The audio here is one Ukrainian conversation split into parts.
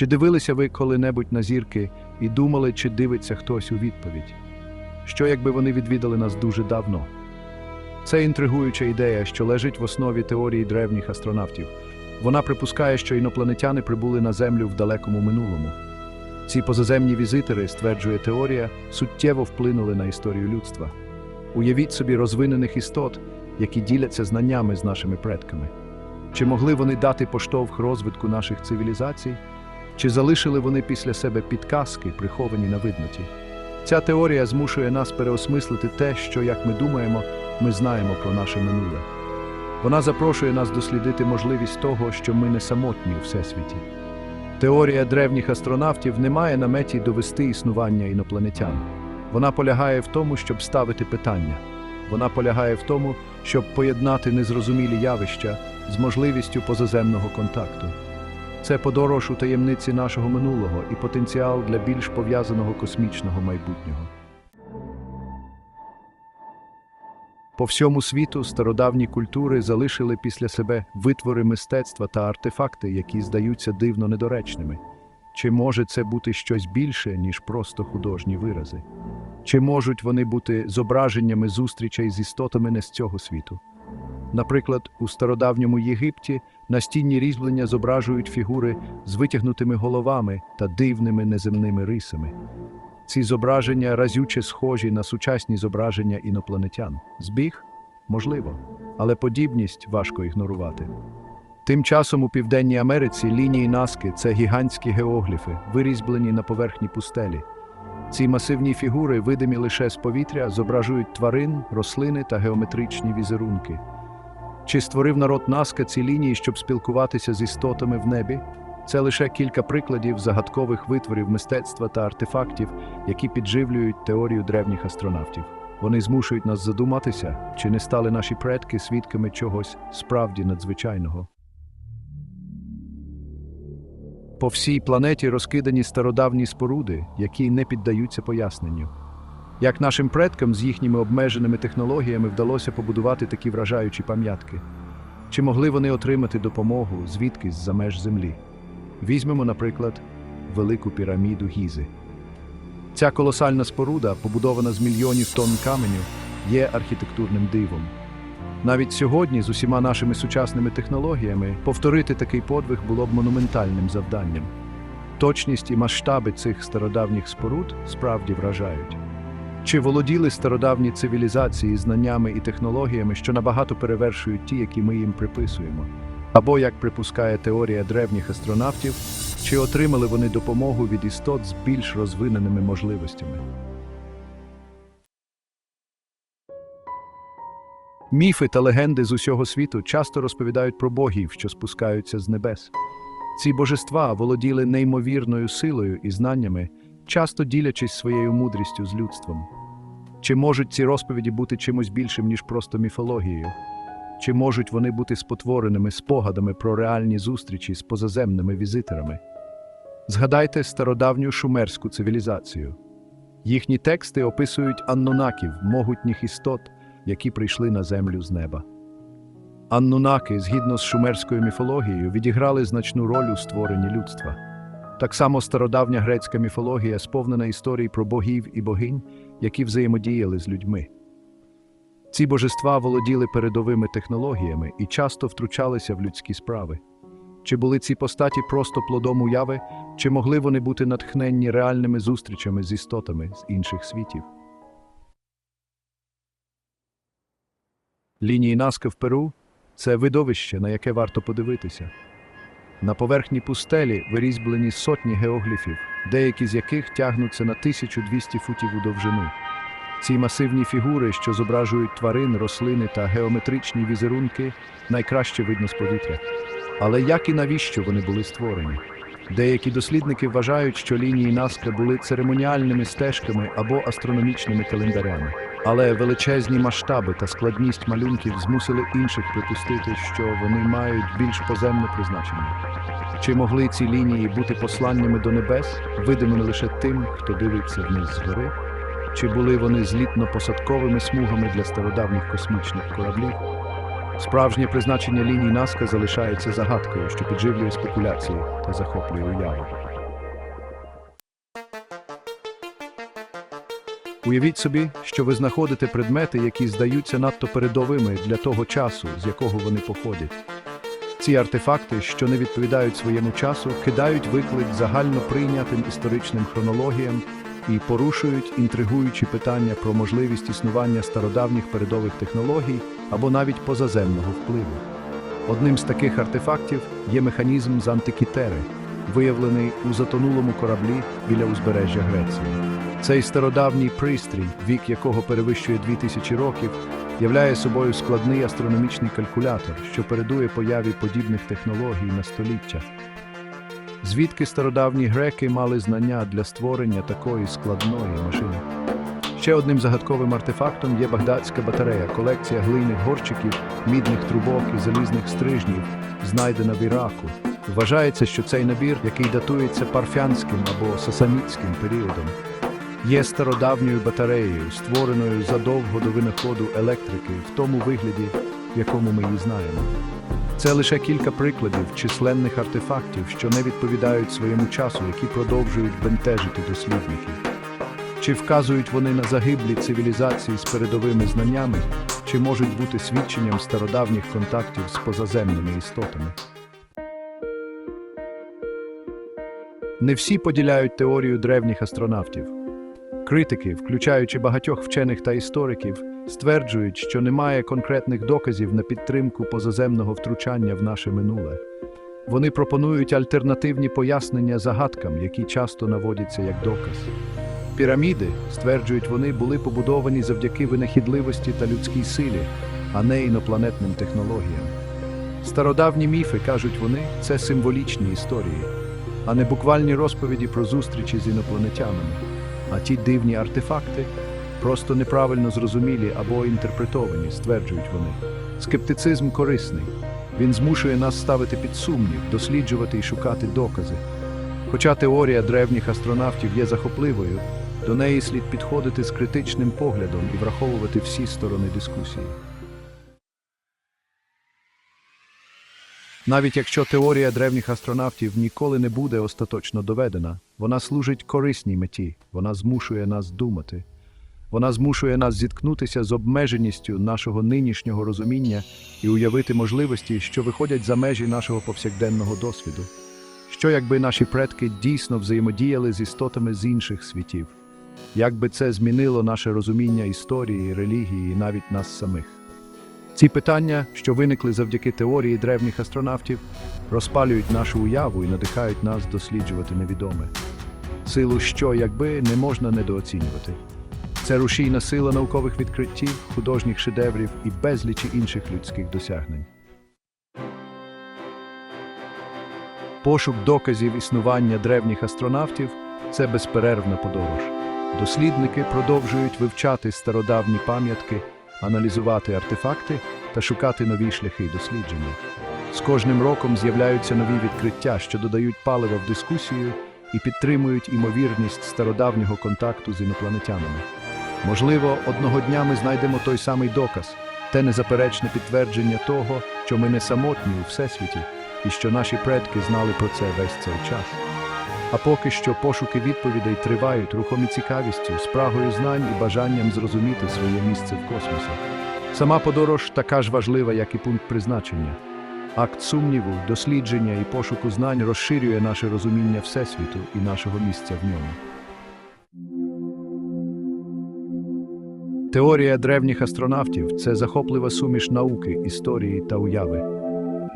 Чи дивилися ви коли-небудь на зірки і думали, чи дивиться хтось у відповідь? Що якби вони відвідали нас дуже давно? Це інтригуюча ідея, що лежить в основі теорії древніх астронавтів. Вона припускає, що інопланетяни прибули на Землю в далекому минулому. Ці позаземні візитери, стверджує теорія, суттєво вплинули на історію людства. Уявіть собі розвинених істот, які діляться знаннями з нашими предками. Чи могли вони дати поштовх розвитку наших цивілізацій? Чи залишили вони після себе підказки, приховані на видноті? Ця теорія змушує нас переосмислити те, що, як ми думаємо, ми знаємо про наше минуле. Вона запрошує нас дослідити можливість того, що ми не самотні у всесвіті. Теорія древніх астронавтів не має на меті довести існування інопланетян. Вона полягає в тому, щоб ставити питання. Вона полягає в тому, щоб поєднати незрозумілі явища з можливістю позаземного контакту. Це подорож у таємниці нашого минулого і потенціал для більш пов'язаного космічного майбутнього. По всьому світу стародавні культури залишили після себе витвори мистецтва та артефакти, які здаються дивно недоречними. Чи може це бути щось більше, ніж просто художні вирази? Чи можуть вони бути зображеннями зустрічей з істотами не з цього світу? Наприклад, у стародавньому Єгипті настінні різьблення зображують фігури з витягнутими головами та дивними неземними рисами. Ці зображення разюче схожі на сучасні зображення інопланетян. Збіг? Можливо, але подібність важко ігнорувати. Тим часом у Південній Америці лінії Наски це гігантські геогліфи, вирізблені на поверхні пустелі. Ці масивні фігури, видимі лише з повітря, зображують тварин, рослини та геометричні візерунки. Чи створив народ Наска ці лінії, щоб спілкуватися з істотами в небі? Це лише кілька прикладів загадкових витворів мистецтва та артефактів, які підживлюють теорію древніх астронавтів. Вони змушують нас задуматися, чи не стали наші предки свідками чогось справді надзвичайного. По всій планеті розкидані стародавні споруди, які не піддаються поясненню. Як нашим предкам з їхніми обмеженими технологіями вдалося побудувати такі вражаючі пам'ятки? Чи могли вони отримати допомогу звідкись за меж землі? Візьмемо, наприклад, велику піраміду Гізи. Ця колосальна споруда, побудована з мільйонів тонн каменю, є архітектурним дивом. Навіть сьогодні, з усіма нашими сучасними технологіями, повторити такий подвиг було б монументальним завданням. Точність і масштаби цих стародавніх споруд справді вражають. Чи володіли стародавні цивілізації знаннями і технологіями, що набагато перевершують ті, які ми їм приписуємо? Або, як припускає теорія древніх астронавтів, чи отримали вони допомогу від істот з більш розвиненими можливостями? Міфи та легенди з усього світу часто розповідають про богів, що спускаються з небес. Ці божества володіли неймовірною силою і знаннями, часто ділячись своєю мудрістю з людством. Чи можуть ці розповіді бути чимось більшим, ніж просто міфологією? Чи можуть вони бути спотвореними спогадами про реальні зустрічі з позаземними візиторами? Згадайте стародавню шумерську цивілізацію. Їхні тексти описують аннунаків, могутніх істот, які прийшли на землю з неба. Аннунаки, згідно з шумерською міфологією, відіграли значну роль у створенні людства. Так само стародавня грецька міфологія сповнена історій про богів і богинь, які взаємодіяли з людьми. Ці божества володіли передовими технологіями і часто втручалися в людські справи. Чи були ці постаті просто плодом уяви, чи могли вони бути натхненні реальними зустрічами з істотами з інших світів? Лінії Наска в Перу це видовище, на яке варто подивитися. На поверхні пустелі вирізблені сотні геогліфів, деякі з яких тягнуться на 1200 футів у довжину. Ці масивні фігури, що зображують тварин, рослини та геометричні візерунки, найкраще видно з повітря. Але як і навіщо вони були створені? Деякі дослідники вважають, що лінії Наска були церемоніальними стежками або астрономічними календарями. Але величезні масштаби та складність малюнків змусили інших припустити, що вони мають більш поземне призначення. Чи могли ці лінії бути посланнями до небес, видимими лише тим, хто дивиться вниз згори? Чи були вони злітно-посадковими смугами для стародавніх космічних кораблів? Справжнє призначення ліній Наска залишається загадкою, що підживлює спекуляції та захоплює уяву. Уявіть собі, що ви знаходите предмети, які здаються надто передовими для того часу, з якого вони походять. Ці артефакти, що не відповідають своєму часу, кидають виклик загально прийнятим історичним хронологіям і порушують інтригуючі питання про можливість існування стародавніх передових технологій або навіть позаземного впливу. Одним з таких артефактів є механізм з Антикітери, виявлений у затонулому кораблі біля узбережжя Греції. Цей стародавній пристрій, вік якого перевищує 2000 років, являє собою складний астрономічний калькулятор, що передує появі подібних технологій на століття. Звідки стародавні греки мали знання для створення такої складної машини? Ще одним загадковим артефактом є багдадська батарея, колекція глиняних горчиків, мідних трубок і залізних стрижнів, знайдена в Іраку. Вважається, що цей набір, який датується парфянським або сасанітським періодом, є стародавньою батареєю, створеною задовго до винаходу електрики в тому вигляді, в якому ми її знаємо. Це лише кілька прикладів численних артефактів, що не відповідають своєму часу, які продовжують бентежити дослідників. Чи вказують вони на загиблі цивілізації з передовими знаннями, чи можуть бути свідченням стародавніх контактів з позаземними істотами? Не всі поділяють теорію древніх астронавтів. Критики, включаючи багатьох вчених та істориків, стверджують, що немає конкретних доказів на підтримку позаземного втручання в наше минуле. Вони пропонують альтернативні пояснення загадкам, які часто наводяться як доказ. Піраміди, стверджують вони, були побудовані завдяки винахідливості та людській силі, а не інопланетним технологіям. Стародавні міфи, кажуть вони, це символічні історії, а не буквальні розповіді про зустрічі з інопланетянами. А ті дивні артефакти просто неправильно зрозумілі або інтерпретовані, стверджують вони. Скептицизм корисний. Він змушує нас ставити під сумнів, досліджувати і шукати докази. Хоча теорія древніх астронавтів є захопливою, до неї слід підходити з критичним поглядом і враховувати всі сторони дискусії. Навіть якщо теорія древніх астронавтів ніколи не буде остаточно доведена, вона служить корисній меті, вона змушує нас думати. Вона змушує нас зіткнутися з обмеженістю нашого нинішнього розуміння і уявити можливості, що виходять за межі нашого повсякденного досвіду. Що якби наші предки дійсно взаємодіяли з істотами з інших світів? Як би це змінило наше розуміння історії, релігії і навіть нас самих? Ці питання, що виникли завдяки теорії древніх астронавтів, розпалюють нашу уяву і надихають нас досліджувати невідоме. Силу що, якби, не можна недооцінювати. Це рушійна сила наукових відкриттів, художніх шедеврів і безлічі інших людських досягнень. Пошук доказів існування древніх астронавтів це безперервна подорож. Дослідники продовжують вивчати стародавні пам'ятки, аналізувати артефакти та шукати нові шляхи дослідження. З кожним роком з'являються нові відкриття, що додають палива в дискусію і підтримують імовірність стародавнього контакту з інопланетянами. Можливо, одного дня ми знайдемо той самий доказ, те незаперечне підтвердження того, що ми не самотні у всесвіті і що наші предки знали про це весь цей час. А поки що пошуки відповідей тривають рухомі цікавістю, спрагою знань і бажанням зрозуміти своє місце в космосі. Сама подорож така ж важлива, як і пункт призначення. Акт сумніву, дослідження і пошуку знань розширює наше розуміння Всесвіту і нашого місця в ньому. Теорія древніх астронавтів це захоплива суміш науки, історії та уяви.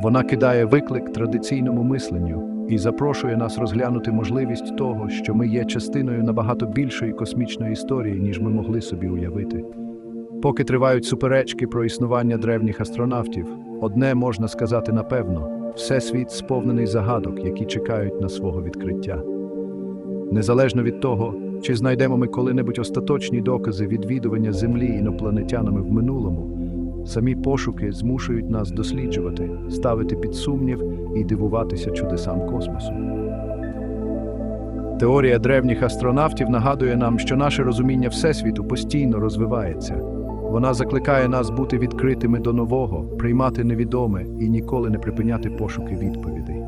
Вона кидає виклик традиційному мисленню і запрошує нас розглянути можливість того, що ми є частиною набагато більшої космічної історії, ніж ми могли собі уявити. Поки тривають суперечки про існування древніх астронавтів, одне можна сказати напевно: всесвіт сповнений загадок, які чекають на свого відкриття. Незалежно від того, чи знайдемо ми коли-небудь остаточні докази відвідування Землі інопланетянами в минулому, самі пошуки змушують нас досліджувати, ставити під сумнів і дивуватися чудесам космосу. Теорія древніх астронавтів нагадує нам, що наше розуміння Всесвіту постійно розвивається. Вона закликає нас бути відкритими до нового, приймати невідоме і ніколи не припиняти пошуки відповідей.